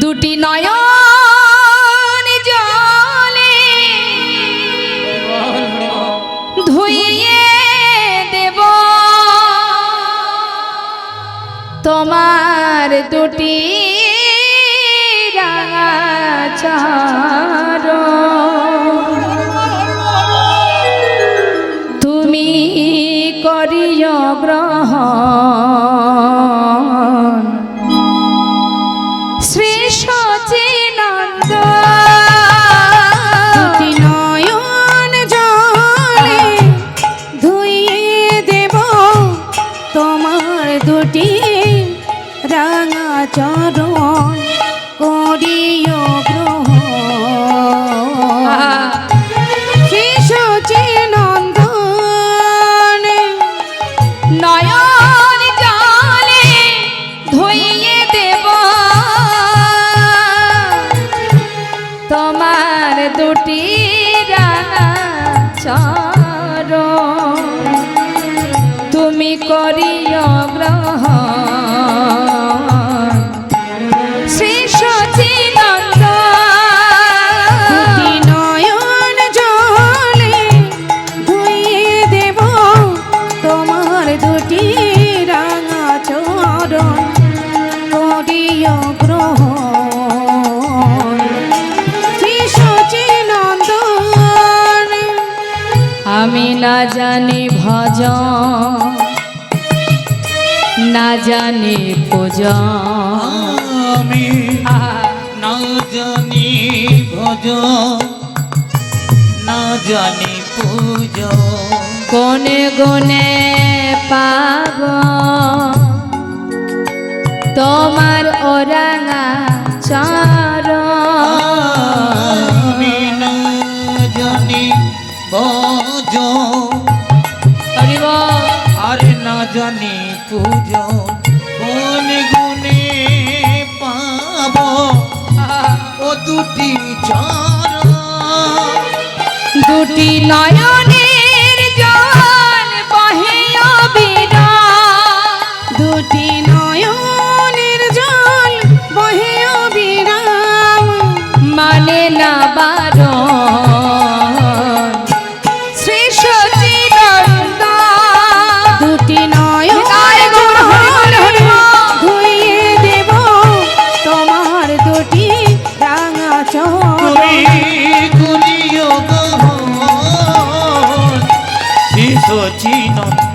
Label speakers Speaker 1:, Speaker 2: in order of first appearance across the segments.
Speaker 1: দুটি নয়ন জলে ধুইয়ে দেব। তোমার দুটি রাঙাচার তুমি করিয় গ্রহণ
Speaker 2: দুটি রাঙা চরণ করিও
Speaker 1: দুটি চর তুমি করিও জানি ভজন না জানি পূজন
Speaker 3: আমি না জানি ভজ না জানি পূজ
Speaker 1: কোনে গুনে পাব তোমার ওরাঙা
Speaker 3: জানি পুজো কোন গুণে পাব। ও দুটি চর
Speaker 1: দুটি নয়ন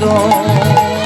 Speaker 1: মরণ